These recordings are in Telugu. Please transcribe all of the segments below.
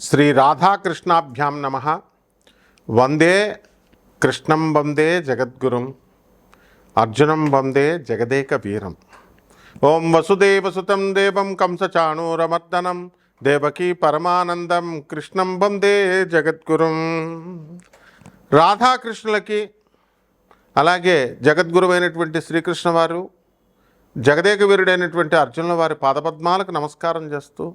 శ్రీ రాధాకృష్ణాభ్యాం నమ. వందే కృష్ణం వందే జగద్గురుం. అర్జునం వందే జగదేక వీరం ఓం వసుదేవసుతం దేవం కంసచాణూరమర్దనం. దేవకీ పరమానందం కృష్ణం వందే జగద్గురుం. రాధాకృష్ణులకి అలాగే జగద్గురువైనటువంటి శ్రీకృష్ణ వారు జగదేక వీరుడైనటువంటి అర్జునుల వారి పాదపద్మాలకు నమస్కారం చేస్తూ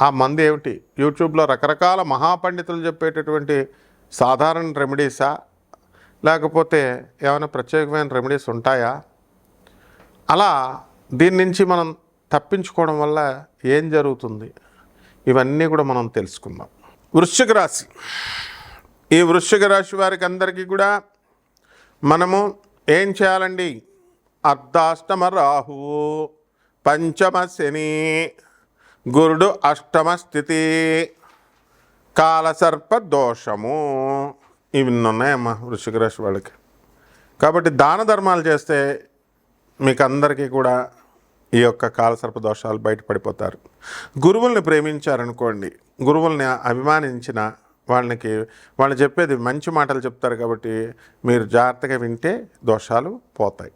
ఆ మందు ఏమిటి? యూట్యూబ్లో రకరకాల మహాపండితులు చెప్పేటటువంటి సాధారణ రెమెడీసా లేకపోతే ఏమైనా ప్రత్యేకమైన రెమెడీస్ ఉంటాయా? అలా దీని నుంచి మనం తప్పించుకోవడం వల్ల ఏం జరుగుతుంది? ఇవన్నీ కూడా మనం తెలుసుకుందాం. వృశ్చిక రాశి. ఈ వృశ్చిక రాశి వారికి అందరికీ కూడా మనము ఏం చేయాలండి? అర్ధాష్టమ రాహువు పంచమ శని గురుడు అష్టమ స్థితి కాలసర్ప దోషము ఇవి ఉన్నాయమ్మా వృషిక రాశి వాళ్ళకి. కాబట్టి దాన ధర్మాలు చేస్తే మీకు అందరికీ కూడా ఈ యొక్క కాలసర్ప దోషాలు బయటపడిపోతారు గురువుల్ని ప్రేమించారనుకోండి గురువుల్ని అభిమానించిన వాళ్ళకి వాళ్ళు చెప్పేది మంచి మాటలు చెప్తారు కాబట్టి మీరు జాగ్రత్తగా వింటే దోషాలు పోతాయి.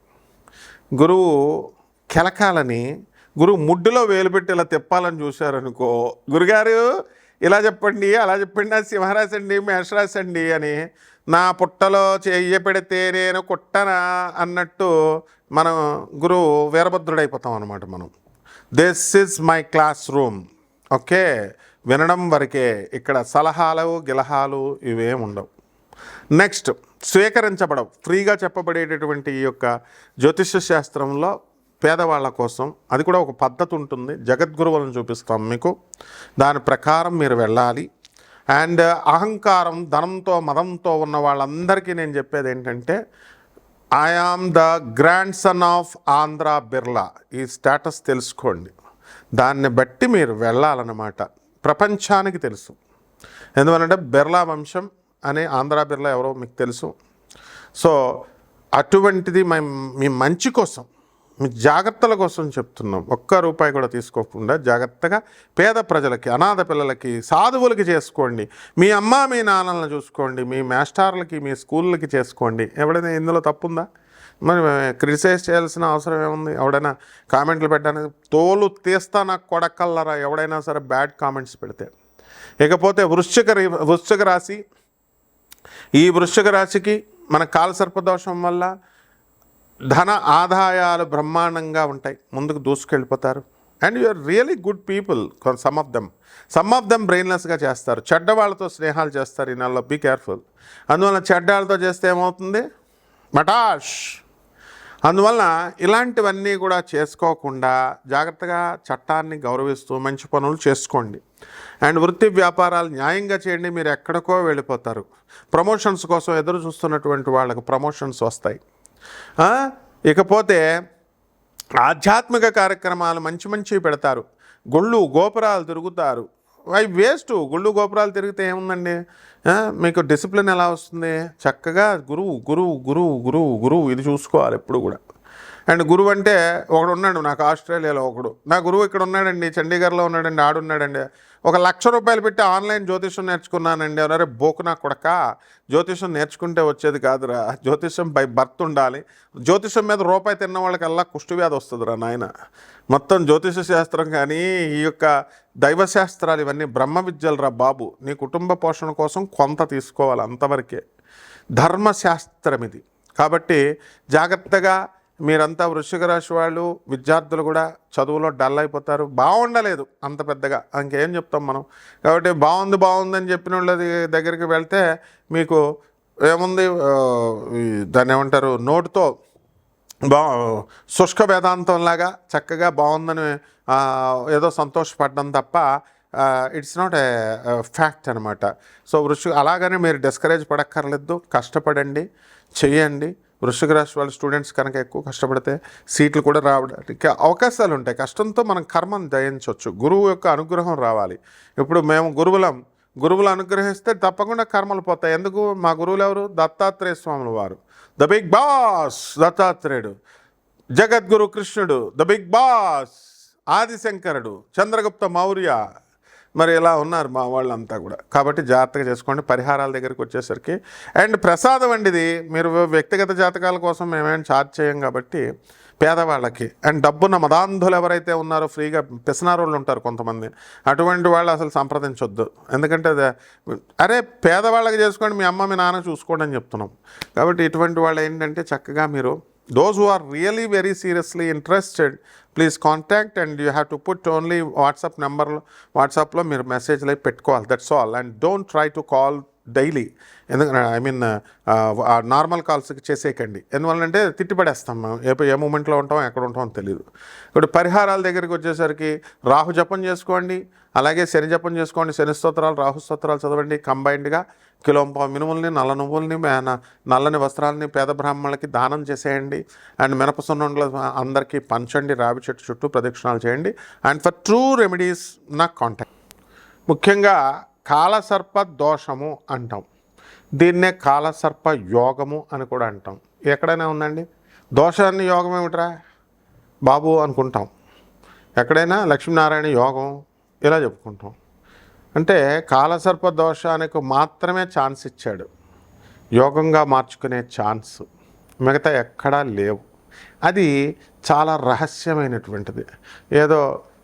గురువు కెలకాలని గురువు ముడ్డులో వేలు పెట్టి ఇలా తిప్పాలని చూశారనుకో గురుగారు ఇలా చెప్పండి అలా చెప్పండి నా సింహరాశి అండి మేషరాశి అండి అని నా పుట్టలో చెయ్య పెడితే నేను కుట్టనా అన్నట్టు మనం గురువు వీరభద్రుడైపోతాం అనమాట మనం. This is my classroom okay? వినడం వరకే ఇక్కడ సలహాలు గిలహాలు ఇవేం ఉండవు. నెక్స్ట్ స్వీకరించబడవు. ఫ్రీగా చెప్పబడేటటువంటి ఈ యొక్క జ్యోతిష శాస్త్రంలో పేదవాళ్ళ కోసం. అది కూడా ఒక పద్ధతి ఉంటుంది. జగద్గురువులను చూపిస్తాం మీకు. దాని ప్రకారం మీరు వెళ్ళాలి. అండ్ అహంకారం ధనంతో మదంతో ఉన్న వాళ్ళందరికీ నేను చెప్పేది ఏంటంటే I am the grandson of Andhra Birla ఈ స్టేటస్ తెలుసుకోండి. దాన్ని బట్టి మీరు వెళ్ళాలన్నమాట. ప్రపంచానికి తెలుసు. ఎందువలంటే బిర్లా వంశం అనే ఆంధ్ర బిర్లా ఎవరో మీకు తెలుసు. సో అటువంటిది మీ మంచి కోసం మీ జాగ్రత్తల కోసం చెప్తున్నాం. ఒక్క రూపాయి కూడా తీసుకోకుండా జాగ్రత్తగా పేద ప్రజలకి అనాథ పిల్లలకి సాధువులకి చేసుకోండి. మీ అమ్మ మీ నాన్నలను చూసుకోండి. మీ మాస్టర్లకి మీ స్కూళ్ళకి చేసుకోండి. ఎవడైనా ఇందులో తప్పుందా? మరి క్రిటిసైజ్ చేయాల్సిన అవసరం ఏముంది? ఎవడైనా కామెంట్లు పెట్టడానికి తోలు తీస్తా నాకు కొడకల్లరా? ఎవడైనా సరే బ్యాడ్ కామెంట్స్ పెడితే. ఇకపోతే వృశ్చిక రి- వృశ్చిక రాశి. ఈ వృశ్చిక రాశికి మన కాలసర్పదోషం వల్ల ధన ఆదాయాలు బ్రహ్మాండంగా ఉంటాయి. ముందుకు దూసుకెళ్ళిపోతారు. And you are really good people some of them some of them బ్రెయిన్లెస్గా చేస్తారు. చెడ్డ వాళ్ళతో స్నేహాలు చేస్తారు ఈ నెలలో. బీ కేర్ఫుల్ అందువల్ల చెడ్డాలతో చేస్తే ఏమవుతుంది? మటాష్! అందువల్ల ఇలాంటివన్నీ కూడా చేసుకోకుండా జాగ్రత్తగా చట్టాన్ని గౌరవిస్తూ మంచి పనులు చేసుకోండి. అండ్ వృత్తి వ్యాపారాలు న్యాయంగా చేయండి. మీరు ఎక్కడికో వెళ్ళిపోతారు. ప్రమోషన్స్ కోసం ఎదురు చూస్తున్నటువంటి వాళ్ళకు ప్రమోషన్స్ వస్తాయి. ఇకపోతే ఆధ్యాత్మిక కార్యక్రమాలు మంచి మంచివి పెడతారు. గుళ్ళు గోపురాలు తిరుగుతారు. అవి వేస్ట్. గుళ్ళు గోపురాలు తిరిగితే ఏముందండి? మీకు డిసిప్లిన్ ఎలా వస్తుంది? చక్కగా గురువు గురువు గురువు గురువు గురువు ఇది చూసుకోవాలి ఎప్పుడు కూడా. అండ్ గురువు అంటే ఒకడు ఉన్నాడు నాకు ఆస్ట్రేలియాలో ఒకడు. నా గురువు ఇక్కడ ఉన్నాడండి చండీగఢ్లో ఉన్నాడండి ఆడున్నాడండి. ఒక లక్ష రూపాయలు పెట్టి ఆన్లైన్ జ్యోతిష్యం నేర్చుకున్నానండి అరే బోకు నా కొడక జ్యోతిష్యం నేర్చుకుంటే వచ్చేది కాదురా జ్యోతిష్యం బై బర్త్ ఉండాలి. జ్యోతిష్యం మీద రూపాయి తిన్న వాళ్ళకల్లా కుష్ఠవ్యాధి వస్తుందిరా నాయన. మొత్తం జ్యోతిష శాస్త్రం కానీ ఈ యొక్క దైవశాస్త్రాలు ఇవన్నీ బ్రహ్మ విద్యలు రా బాబు. నీ కుటుంబ పోషణ కోసం కొంత తీసుకోవాలి అంతవరకే. ధర్మశాస్త్రం ఇది. కాబట్టి జాగ్రత్తగా మీరంతా వృశ్చిక రాశి వాళ్ళు విద్యార్థులు కూడా చదువులో డల్ అయిపోతారు. బాగుండలేదు అంత పెద్దగా. ఇంకేం చెప్తాం మనం? కాబట్టి బాగుంది బాగుంది అని చెప్పిన వాళ్ళ దగ్గరికి వెళ్తే మీకు ఏముంది? దాన్ని ఏమంటారు? నోటుతో బా శుష్క వేదాంతంలాగా చక్కగా బాగుందని ఏదో సంతోషపడ్డం తప్ప ఇట్స్ నాట్ ఏ ఫ్యాక్ట్ అనమాట సో వృషి అలాగనే మీరు డిస్కరేజ్ పడక్కర్లేదు. కష్టపడండి చెయ్యండి. వృషిక రాశి వాళ్ళ స్టూడెంట్స్ కనుక ఎక్కువ కష్టపడితే సీట్లు కూడా రావడానికి అవకాశాలు ఉంటాయి. కష్టంతో మనం కర్మను దయించవచ్చు గురువు యొక్క అనుగ్రహం రావాలి. ఇప్పుడు మేము గురువులం. గురువులు అనుగ్రహిస్తే తప్పకుండా కర్మలు పోతాయి. ఎందుకు? మా గురువులు ఎవరు? దత్తాత్రేయ స్వాములు వారు. ద బిగ్ బాస్ దత్తాత్రేయుడు. జగద్గురు కృష్ణుడు. ద బిగ్ బాస్ ఆదిశంకరుడు. చంద్రగుప్త మౌర్య. మరి ఇలా ఉన్నారు మా వాళ్ళంతా కూడా? కాబట్టి జాగ్రత్తగా చేసుకోండి. పరిహారాల దగ్గరికి వచ్చేసరికి. అండ్ ప్రసాదం అండి ఇది. మీరు వ్యక్తిగత జాతకాల కోసం మేమేం ఛార్జ్ చేయం కాబట్టి పేదవాళ్ళకి. అండ్ డబ్బున్న మదాంధులు ఎవరైతే ఉన్నారో ఫ్రీగా పిసనారోళ్ళు ఉంటారు కొంతమంది. అటువంటి వాళ్ళు అసలు సంప్రదించొద్దు. ఎందుకంటే అది అరే పేదవాళ్ళకి చేసుకోండి మీ అమ్మ మీ నాన్న చూసుకోండి అని చెప్తున్నాం. కాబట్టి ఇటువంటి వాళ్ళు ఏంటంటే చక్కగా మీరు those who are really very seriously interested please contact and you have to put only WhatsApp నెంబర్లో వాట్సాప్లో మీరు మెసేజ్లు అయి పెట్టుకోవాలి. That's all and don't try to call daily. ఎందుకంటే ఐ మీన్ నార్మల్ కాల్స్కి చేసేయకండి. ఎందువల్లంటే తిట్టిపడేస్తాం మేము. ఏ ఏ మూమెంట్లో ఉంటాం ఎక్కడ ఉంటామో తెలియదు ఇప్పుడు పరిహారాల దగ్గరికి వచ్చేసరికి రాహు జపం చేసుకోండి. అలాగే శని జపం చేసుకోండి. శని స్తోత్రాలు రాహు స్తోత్రాలు చదవండి. కంబైన్డ్గా కిలోంపా మినుముల్ని నల్ల నువ్వుల్ని నల్లని వస్త్రాలని పేద బ్రాహ్మణులకి దానం చేసేయండి. అండ్ మినపసున్నుండలు అందరికీ పంచండి. రావి చెట్టు చుట్టూ ప్రదక్షిణాలు చేయండి. అండ్ ఫర్ ట్రూ రెమెడీస్ నాకు కాంటాక్ట్. ముఖ్యంగా కాలసర్ప దోషము అంటాం. దీన్నే కాలసర్ప యోగము అని కూడా అంటాం. ఎక్కడైనా ఉందండి? దోషాన్ని యోగం ఏమిట్రా? బాబు అనుకుంటాం. ఎక్కడైనా లక్ష్మీనారాయణ యోగం ఇలా చెప్పుకుంటాం. అంటే కాలసర్ప దోషానికి మాత్రమే ఛాన్స్ ఇచ్చాడు. యోగంగా మార్చుకునే ఛాన్స్ మిగతా ఎక్కడా లేవు. అది చాలా రహస్యమైనటువంటిది. ఏదో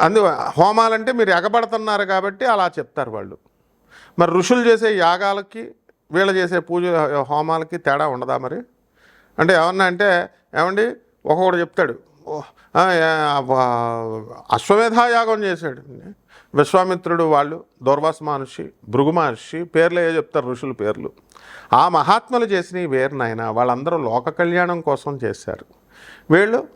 అందు హోమాలంటే మీరు ఎగబడుతున్నారు కాబట్టి అలా చెప్తారు వాళ్ళు. మరి ఋషులు చేసే యాగాలకి వీళ్ళు చేసే పూజ హోమాలకి తేడా ఉండదా మరి? అంటే ఏమన్నా అంటే ఏమండి? ఒక్కొక్కడు చెప్తాడు. ఓ, అశ్వమేధ యాగం చేశాడు. విశ్వామిత్రుడు వాళ్ళు దౌర్వాస మహర్షి భృగు మహర్షి పేర్లు ఏ చెప్తారు ఋషుల పేర్లు. ఆ మహాత్ములు చేసిన వేరు నాయన వాళ్ళందరూ లోక కళ్యాణం కోసం చేశారు. వీళ్ళు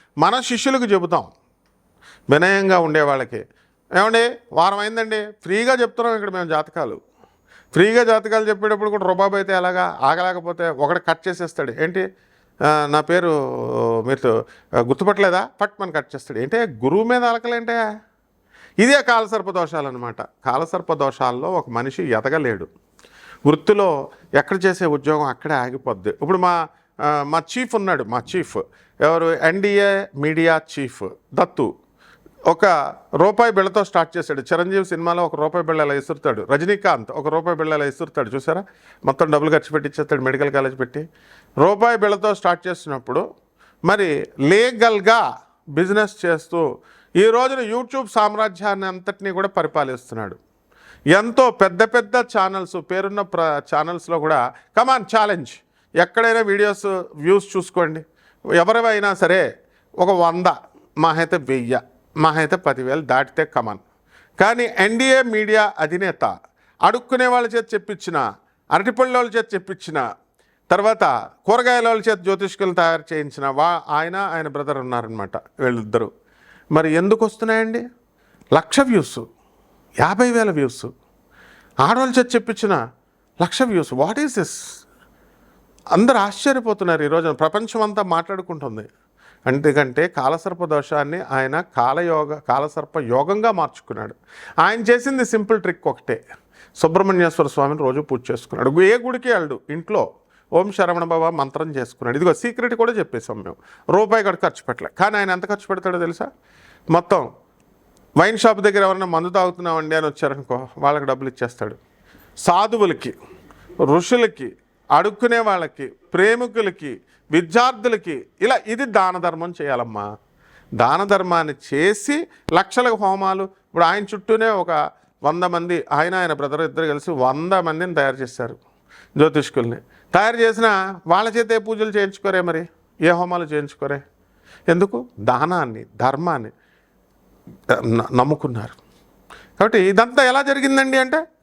మన శిష్యులకు చెబుతాం. వినయంగా ఉండే వాళ్ళకి. ఏమండి? వారం అయిందండి. ఫ్రీగా చెప్తున్నాం ఇక్కడ మేము జాతకాలు. ఫ్రీగా జాతకాలు చెప్పేటప్పుడు కూడా రుబాబ్ అయితే ఎలాగా ఆగలేకపోతే ఒకటి కట్ చేసేస్తాడు. ఏంటి? నా పేరు మీరు గుర్తుపట్టలేదా? పట్ మన కట్ చేస్తాడు. ఏంటి? గురువు మీద అలకలేంటే? ఇదే కాలసర్ప దోషాలు అనమాట కాలసర్ప దోషాల్లో ఒక మనిషి ఎదగలేడు. వృత్తిలో ఎక్కడ చేసే ఉద్యోగం అక్కడే ఆగిపోద్ది. ఇప్పుడు మా మా చీఫ్ ఉన్నాడు మా చీఫ్. ఎవరు? NDA media chief. దత్తు. ఒక రూపాయి బిళ్ళతో స్టార్ట్ చేశాడు. చిరంజీవి సినిమాలో ఒక రూపాయి బిళ్ళ ఇలా ఇసురుతాడు. రజనీకాంత్ ఒక రూపాయి బిళ్ళ ఇలా ఇసురుతాడు చూసారా మొత్తం డబ్బులు ఖర్చు పెట్టించేస్తాడు మెడికల్ కాలేజ్ పెట్టి. రూపాయి బిళ్ళతో స్టార్ట్ చేసినప్పుడు మరి లీగల్గా బిజినెస్ చేస్తూ ఈ రోజున యూట్యూబ్ సామ్రాజ్యాన్ని అంతటినీ కూడా పరిపాలిస్తున్నాడు. ఎంతో పెద్ద పెద్ద ఛానల్స్ పేరున్న ప్ర ఛానల్స్లో కూడా కమాన్ ఛాలెంజ్. ఎక్కడైనా వీడియోస్ వ్యూస్ చూసుకోండి. ఎవరివైనా సరే ఒక వంద మాహైతే వెయ్యి మా పదివేలు దాటితే కమన్. కానీ ఎన్డీఏ మీడియా అధినేత అడుక్కునే వాళ్ళ చేత చెప్పించిన అరటిపళ్ళ వాళ్ళ చేత చెప్పించిన తర్వాత కూరగాయల వాళ్ళ చేత జ్యోతిష్కులు తయారు చేయించిన వా ఆయన ఆయన బ్రదర్ ఉన్నారనమాట వీళ్ళిద్దరూ. మరి ఎందుకు వస్తున్నాయండి? లక్ష వ్యూస్ యాభై వేల వ్యూస్. ఆడవాళ్ళ చేత చెప్పించిన lakh views. What is this అందరు ఆశ్చర్యపోతున్నారు ఈరోజు ప్రపంచం అంతా మాట్లాడుకుంటుంది. ఎందుకంటే కాలసర్ప దోషాన్ని ఆయన కాలయోగ కాలసర్ప యోగంగా మార్చుకున్నాడు. ఆయన చేసింది సింపుల్ ట్రిక్ ఒకటే. సుబ్రహ్మణ్యేశ్వర స్వామిని రోజు పూజ చేసుకున్నాడు. ఏ గుడికి వెళ్ళడు. ఇంట్లో ఓం శరవణ బాబా మంత్రం చేసుకున్నాడు. ఇదిగో సీక్రెట్ కూడా చెప్పేసాం మేము. రూపాయి కూడా ఖర్చు పెట్టలే. కానీ ఆయన ఎంత ఖర్చు పెడతాడో తెలుసా? మొత్తం వైన్ షాప్ దగ్గర ఎవరైనా మందు తాగుతున్నామండి అని వచ్చారనుకో వాళ్ళకి డబ్బులు ఇచ్చేస్తాడు. సాధువులకి ఋషులకి అడుక్కునే వాళ్ళకి ప్రేమికులకి విద్యార్థులకి ఇలా ఇది దాన ధర్మం చేయాలమ్మా. దాన ధర్మాన్ని చేసి లక్షల హోమాలు. ఇప్పుడు ఆయన చుట్టూనే ఒక వంద మంది ఆయన ఆయన బ్రదర్ ఇద్దరు కలిసి వంద మందిని తయారు చేశారు జ్యోతిష్కుల్ని. తయారు చేసిన వాళ్ళ చేత పూజలు చేయించుకోరే మరి? ఏ హోమాలు చేయించుకోరే? ఎందుకు? దానాన్ని ధర్మాన్ని నమ్ముకున్నారు. కాబట్టి ఇదంతా ఎలా జరిగిందండి అంటే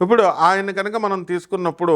ఇప్పుడు ఆయన కనుక మనం తీసుకున్నప్పుడు